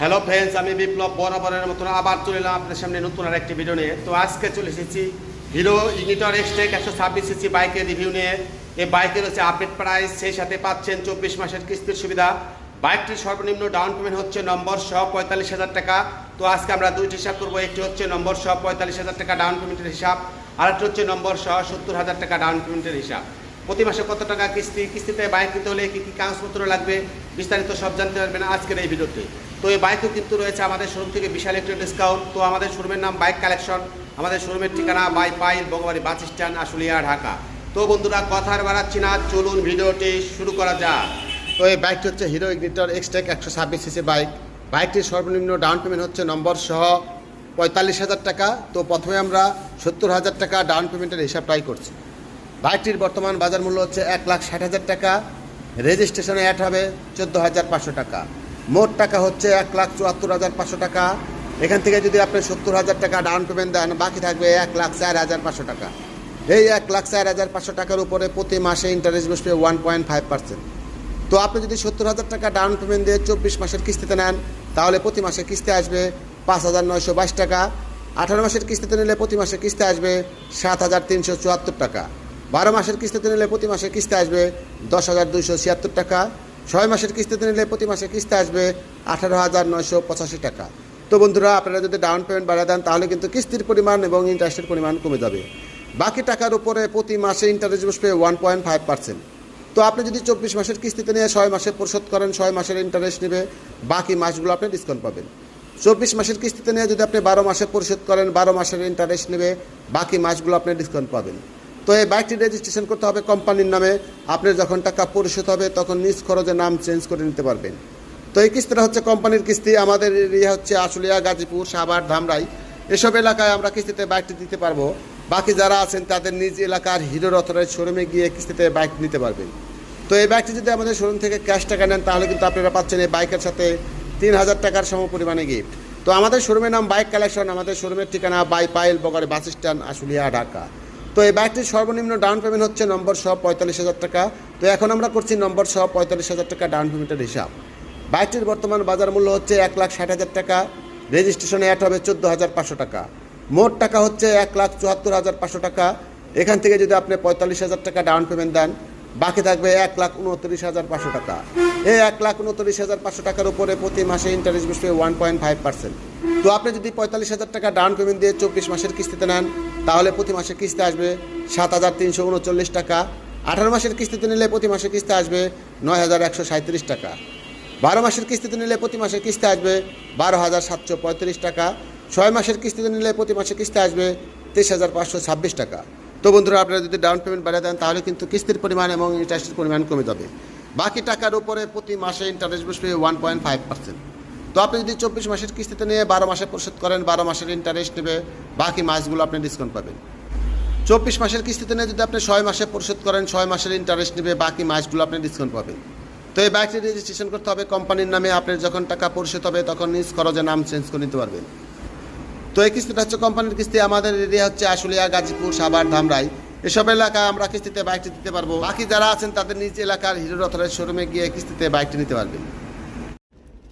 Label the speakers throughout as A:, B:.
A: Hello friends আমি বিপ্লব বরাবরের মতন আবার চলে এলাম আপনাদের সামনে নতুন আর একটি ভিডিও নিয়ে। তো আজকে চলে এসেছি হিরো ইগনিটর এক্সটেক একশো ছাব্বিশ সিসি বাইকের রিভিউ নিয়ে। এই বাইকের হচ্ছে আপডেট প্রাইস সেই সাথে পাচ্ছেন চব্বিশ মাসের কিস্তির সুবিধা। বাইকটির সর্বনিম্ন ডাউন পেমেন্ট হচ্ছে নম্বর সহ পঁয়তাল্লিশ হাজার টাকা। তো আজকে আমরা দুইটি হিসাব করব, একটি হচ্ছে নম্বর সহ পঁয়তাল্লিশ হাজার টাকা ডাউন পেমেন্টের হিসাব আর একটি হচ্ছে নম্বর সহ সত্তর হাজার টাকা ডাউন পেমেন্টের হিসাব। প্রতি মাসে কত টাকা কিস্তি, কিস্তিতে বাইক নিতে হলে কী কী কাগজপত্র লাগবে, বিস্তারিত সব জানতে পারবেন আজকের এই ভিডিওতে তো এই বাইকও কিন্তু রয়েছে আমাদের শোরুম থেকে বিশাল একটি ডিসকাউন্ট তো আমাদের শোরুমের নাম বাইক কালেকশন আমাদের শোরুমের ঠিকানা Baipail Bangabari bus stand Ashulia, Dhaka. তো বন্ধুরা, কথা আর বাড়াচ্ছি না, চলুন ভিডিওটি শুরু করা যাক। তো এই বাইকটি হচ্ছে হিরো ইগনিটর এক্সটেক একশো ছাব্বিশ সিসি বাইক বাইকটির সর্বনিম্ন ডাউন পেমেন্ট হচ্ছে নম্বর সহ পঁয়তাল্লিশ হাজার টাকা। তো প্রথমে আমরা সত্তর হাজার টাকা ডাউন পেমেন্টের হিসাবটাই করছি। বাইকটির বর্তমান বাজার মূল্য হচ্ছে এক লাখ ষাট হাজার টাকা। রেজিস্ট্রেশনে অ্যাড হবে চোদ্দ হাজার পাঁচশো টাকা। মোট টাকা হচ্ছে এক লাখ চুয়াত্তর হাজার পাঁচশো টাকা। এখান থেকে যদি আপনি সত্তর হাজার টাকা ডাউন পেমেন্ট দেন, বাকি থাকবে এক লাখ চার হাজার পাঁচশো টাকা। এই এক লাখ চার হাজার পাঁচশো টাকার উপরে প্রতি মাসে ইন্টারেস্ট বসবে ওয়ান পয়েন্ট ফাইভ পার্সেন্ট তো আপনি যদি সত্তর হাজার টাকা ডাউন পেমেন্ট দিয়ে চব্বিশ মাসের কিস্তিতে নেন, তাহলে প্রতি মাসে কিস্তি আসবে পাঁচ হাজার নয়শো বাইশ টাকা। আঠারো মাসের কিস্তিতে নিলে প্রতি মাসে কিস্তি আসবে সাত হাজার তিনশো চুয়াত্তর টাকা। বারো মাসের কিস্তিতে নিলে প্রতি মাসে কিস্তি আসবে দশ হাজার দুইশো ছিয়াত্তর টাকা। ছয় মাসের কিস্তিতে নিলে প্রতি মাসে কিস্তি আসবে আঠারো হাজার নয়শো পঁচাশি টাকা। তো বন্ধুরা, আপনারা যদি ডাউন পেমেন্ট বাড়িয়ে দেন, তাহলে কিন্তু কিস্তির পরিমাণ এবং ইন্টারেস্টের পরিমাণ কমে যাবে। বাকি টাকার উপরে প্রতি মাসে ইন্টারেস্ট বসবে ওয়ান পয়েন্ট ফাইভ পার্সেন্ট তো আপনি যদি চব্বিশ মাসের কিস্তিতে নিয়ে ছয় মাসে পরিশোধ করেন, ছয় মাসের ইন্টারেস্ট নেবে, বাকি মাসগুলো আপনি ডিসকাউন্ট পাবেন। চব্বিশ মাসের কিস্তিতে নিয়ে যদি আপনি বারো মাসে পরিশোধ করেন, বারো মাসের ইন্টারেস্ট নেবে, বাকি মাসগুলো আপনি ডিসকাউন্ট পাবেন। তো এই বাইকটি রেজিস্ট্রেশন করতে হবে কোম্পানির নামে। আপনি যখন টাকা পরিশোধ হবে, তখন নিজ খরচে নাম চেঞ্জ করে নিতে পারবেন। তো এই কিস্তিটা হচ্ছে কোম্পানির কিস্তি। আমাদের এরিয়া হচ্ছে আশুলিয়া, গাজীপুর, সাভার, ধামরাই, এসব এলাকায় আমরা কিস্তিতে বাইকটি দিতে পারব। বাকি যারা আছেন, তাদের নিজ এলাকার হিরোর অথরাইজ শোরুমে গিয়ে কিস্তিতে বাইক নিতে পারবেন। তো এই বাইকটি যদি আমাদের শোরুম থেকে ক্যাশ টাকা নেন, তাহলে কিন্তু আপনারা পাচ্ছেন এই বাইকের সাথে তিন হাজার টাকার সম পরিমাণে গিফট তো আমাদের শোরুমের নাম বাইক কালেকশন। আমাদের শোরুমের ঠিকানা Baipail bus stand, Ashulia, Dhaka. তো এই বাইকটির সর্বনিম্ন ডাউন পেমেন্ট হচ্ছে নম্বর সহ পঁয়তাল্লিশ হাজার টাকা। তো এখন আমরা করছি নম্বর সহ পঁয়তাল্লিশ হাজার টাকা ডাউন পেমেন্টের হিসাব। বাইকটির বর্তমান বাজার মূল্য হচ্ছে এক লাখ ষাট হাজার টাকা রেজিস্ট্রেশনে অ্যাড হবে চোদ্দ হাজার পাঁচশো টাকা। মোট টাকা হচ্ছে এক লাখ চুয়াত্তর হাজার পাঁচশো টাকা। এখান থেকে যদি আপনি পঁয়তাল্লিশ হাজার টাকা ডাউন পেমেন্ট দেন, বাকি থাকবে এক লাখ উনত্রিশ হাজার পাঁচশো টাকা। এই এক লাখ উনত্রিশ হাজার পাঁচশো টাকার উপরে প্রতি মাসে ইন্টারেস্ট বসবে ওয়ান পয়েন্ট ফাইভ পার্সেন্ট তো আপনি যদি পঁয়তাল্লিশ হাজার টাকা ডাউন পেমেন্ট দিয়ে চব্বিশ মাসের কিস্তিতে নেন তাহলে প্রতি মাসে কিস্তি আসবে সাত হাজার তিনশো উনচল্লিশ টাকা। আঠারো মাসের কিস্তিতে নিলে প্রতি মাসে কিস্তি আসবে নয় হাজার একশো সাঁত্রিশ টাকা। বারো মাসের কিস্তিতে নিলে প্রতি মাসে কিস্তি আসবে বারো হাজার সাতশো পঁয়ত্রিশ টাকা। ছয় মাসের কিস্তিতে নিলে প্রতি মাসে কিস্তি আসবে তেইশ হাজার পাঁচশো ছাব্বিশ টাকা। তো বন্ধুরা, আপনারা যদি ডাউন পেমেন্ট বাড়িয়ে দেন তাহলে কিন্তু কিস্তির পরিমাণ এবং ইন্টারেস্টের পরিমাণ কমে যাবে। বাকি টাকার উপরে প্রতি মাসে ইন্টারেস্ট বসবে ওয়ান পয়েন্ট ফাইভ পার্সেন্ট তো আপনি যদি চব্বিশ মাসের কিস্তিতে নিয়ে বারো মাসে পরিশোধ করেন, বারো মাসের ইন্টারেস্ট নেবে, বাকি মাসগুলো আপনি ডিসকাউন্ট পাবেন। চব্বিশ মাসের কিস্তিতে নিয়ে যদি আপনি ছয় মাসে পরিশোধ করেন, ছয় মাসের ইন্টারেস্ট নেবে, বাকি মাসগুলো আপনি ডিসকাউন্ট পাবেন। তো এই বাইকটি রেজিস্ট্রেশন করতে হবে কোম্পানির নামে আপনার যখন টাকা পরিশোধ হবে তখন নিজ খরচে নাম চেঞ্জ করে নিতে পারবেন। তো এই কিস্তিটা হচ্ছে কোম্পানির কিস্তি, আমাদের এরিয়া হচ্ছে আশুলিয়া, গাজীপুর, সাভার, ধামরাই। এসব এলাকায় আমরা কিস্তিতে বাইকটি দিতে পারব। বাকি যারা আছেন তাদের নিজ এলাকার হিরো অথরাইজ শোরুমে গিয়ে কিস্তিতে বাইকটি নিতে পারবেন।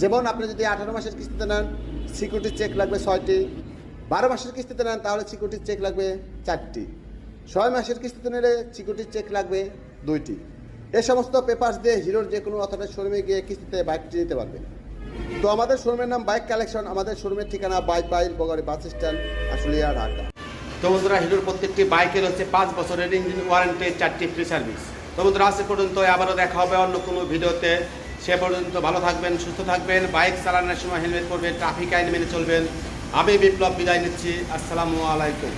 A: যেমন আপনি যদি আঠারো মাসের কিস্তিতে নেন সিকিউরিটি চেক লাগবে ছয়টি। বারো মাসের কিস্তিতে নেন, তাহলে সিকিউরিটি চেক লাগবে চারটি। ছয় মাসের কিস্তিতে নিলে সিকিউরিটি চেক লাগবে দুইটি। এ সমস্ত পেপার্স দিয়ে হিরোর যে কোনো অথবা শোরুমে গিয়ে কিস্তিতে বাইকটি নিতে পারবেন তো আমাদের শোরুমের নাম বাইক কালেকশন, আমাদের শোরুমের ঠিকানা বাইক বাইল বগারি বাস স্ট্যান্ড, আশুলিয়া, ঢাকা।
B: তো বন্ধুরা, হিরোর প্রত্যেকটি বাইকের হচ্ছে পাঁচ বছরের ইঞ্জিন ওয়ারেন্টি চারটি ফ্রি সার্ভিস তো বন্ধুরা, আজ পর্যন্ত আবারও দেখা হবে অন্য কোনো ভিডিওতে। সে পর্যন্ত ভালো থাকবেন, সুস্থ থাকবেন। বাইক চালানোর সময় হেলমেট পরবেন, ট্রাফিক আইন মেনে চলবেন। আমি বিপ্লব বিদায় নিচ্ছি। আসসালামু আলাইকুম।